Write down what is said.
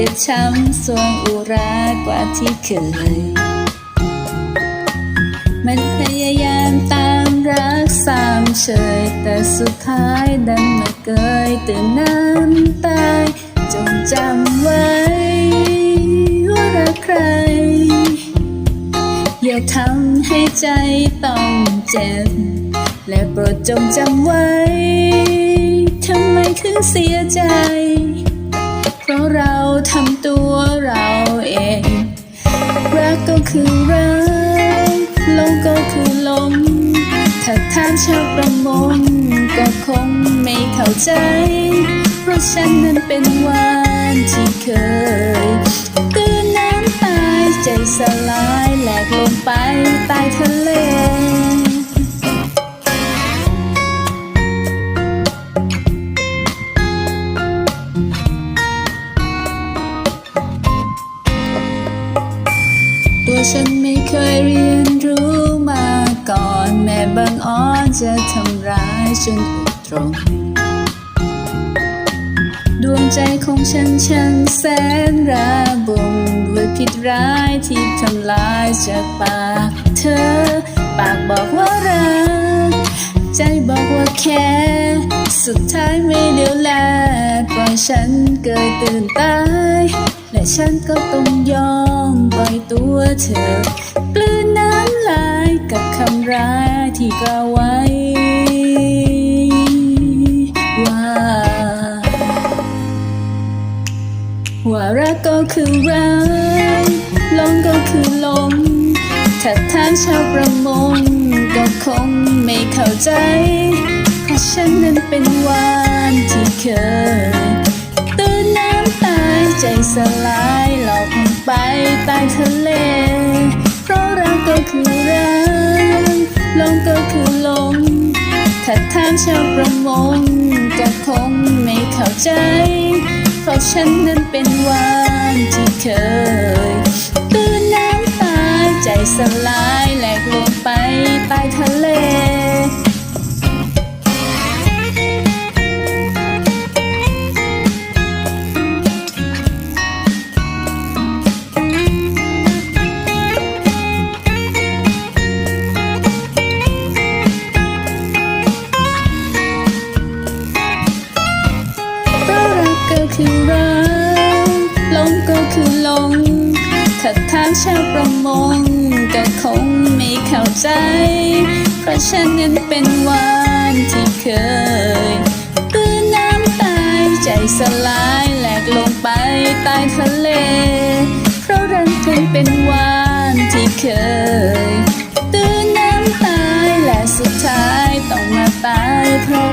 จ็บช้ำสวงอุรากว่าที่เคย มันพยายามตามรักสามเฉย แต่สุดท้ายดันมาเกยตื่นน้ำตายจงจำไว้ว่ารักใคร อย่าทำให้ใจต้องเจ็บ และโปรดจงจำไว้ ทำไมถึงเสียใจ เพราะเราทำตัวเราเอง รักก็คือรักลงก็คือลงถ้าถามชาวประมงก็คงไม่เข้าใจ เพราะฉันนั้นเป็นวานที่เคยตื่นน้ำตายใจสลายแหลกลงไปใต้ทะเล ฉันไม่เคยเรียนรู้มาก่อน แม่บางอ้อนจะทำร้ายฉันอุตรง ดวงใจของฉันช่างแสนระบมด้วยพิษร้ายที่ทำลายจากปากเธอ ปากบอกว่ารัก ใจบอกว่าแค่สุดท้ายไม่เดียวแลปล่อยฉันเกิดตื่นตาย และฉันก็ต้องยอมปล่อย ตัวเธอกลืนน้ำลายกับคำร้ายที่กล่าวไว้ ว่า ว่ารักก็คือรักลงก็คือลงถ้าทางชาวประมงก็คงไม่เข้าใจเพราะฉันนั้นเป็นวานที่เคยตื่นน้ำตายใจสลาย ไปใต้ทะเล เพราะรักก็คือรักลงก็คือลง ถ้าถามชาวประมงก็คงไม่เข้าใจ เพราะฉันนั้นเป็นวานที่เคยตื่นน้ำตาใจสลายแหลกลงไปใต้ทะเล ชาวประมงก็คงไม่เข้าใจ เพราะฉันนั้นเป็นวานที่เคยตื่นน้ำตายใจสลายแหลกลงไปใต้ทะเล เพราะรักเคยเป็นวานที่เคยตื่นน้ำตายและสุดท้ายต้องมาตายเพราะ